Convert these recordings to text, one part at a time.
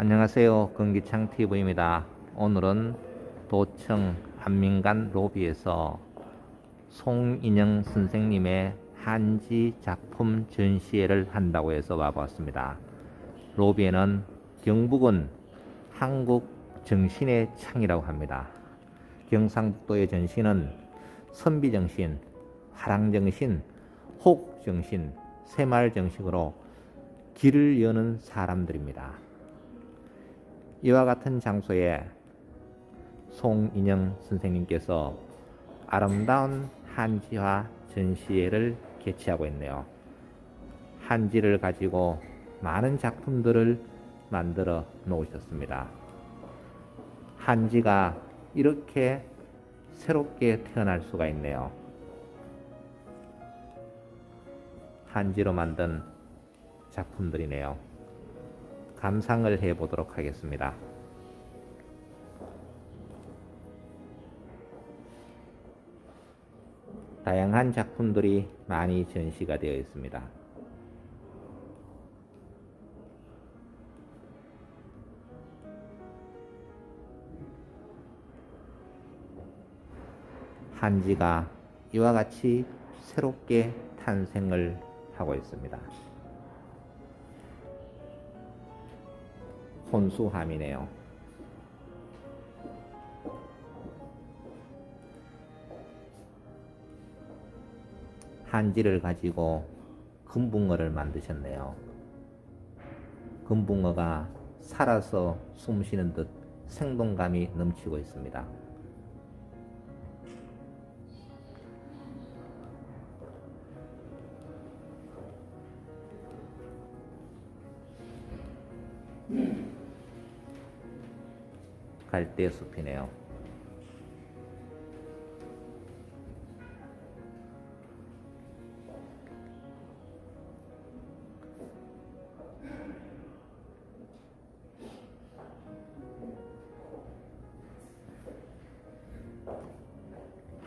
안녕하세요. 금기창 TV입니다. 오늘은 도청 한민간 로비에서 송인영 선생님의 한지 작품 전시회를 한다고 해서 와봤습니다. 로비에는 경북은 한국 정신의 창이라고 합니다. 경상북도의 정신은 선비정신, 화랑정신, 혹정신, 새마을정신으로 길을 여는 사람들입니다. 이와 같은 장소에 송인영 선생님께서 아름다운 한지화 전시회를 개최하고 있네요. 한지를 가지고 많은 작품들을 만들어 놓으셨습니다. 한지가 이렇게 새롭게 태어날 수가 있네요. 한지로 만든 작품들이네요. 감상을 해 보도록 하겠습니다. 다양한 작품들이 많이 전시가 되어 있습니다. 한지가 이와 같이 새롭게 탄생을 하고 있습니다. 혼수함이네요. 한지를 가지고 금붕어를 만드셨네요. 금붕어가 살아서 숨쉬는 듯 생동감이 넘치고 있습니다. 갈대 숲이네요.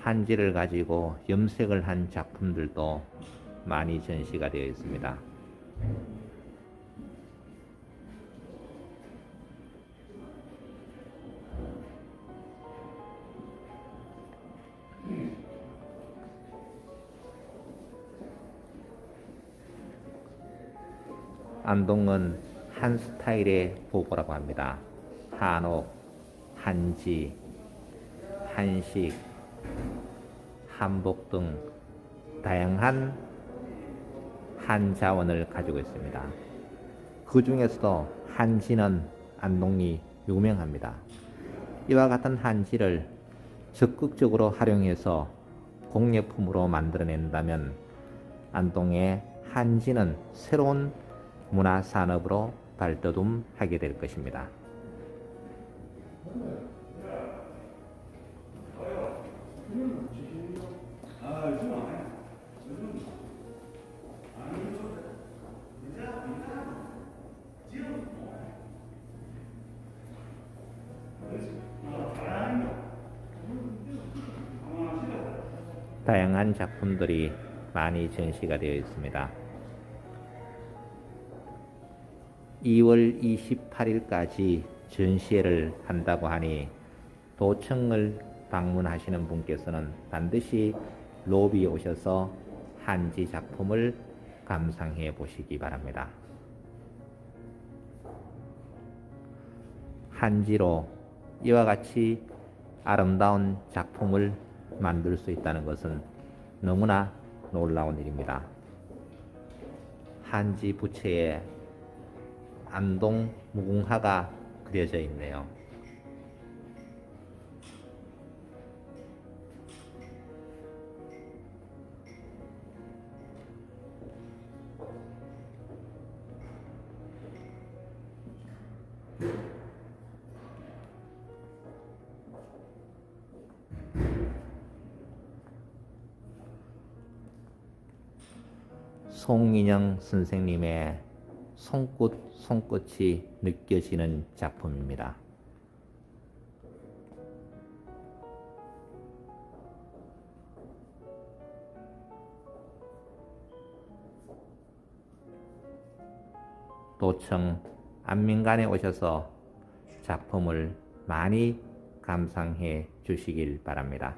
한지를 가지고 염색을 한 작품들도 많이 전시가 되어 있습니다. 안동은 한 스타일의 보고라고 합니다. 한옥, 한지, 한식, 한복 등 다양한 한 자원을 가지고 있습니다. 그 중에서도 한지는 안동이 유명합니다. 이와 같은 한지를 적극적으로 활용해서 공예품으로 만들어낸다면 안동의 한지는 새로운 문화 산업으로 발돋움하게 될 것입니다. 다양한 작품들이 많이 전시가 되어 있습니다. 2월 28일까지 전시회를 한다고 하니 도청을 방문하시는 분께서는 반드시 로비에 오셔서 한지 작품을 감상해 보시기 바랍니다. 한지로 이와 같이 아름다운 작품을 만들 수 있다는 것은 너무나 놀라운 일입니다. 한지 부채에 안동 무궁화가 그려져 있네요. 송인영 선생님의 손끝 손끝이 느껴지는 작품입니다. 도청 안민관에 오셔서 작품을 많이 감상해 주시길 바랍니다.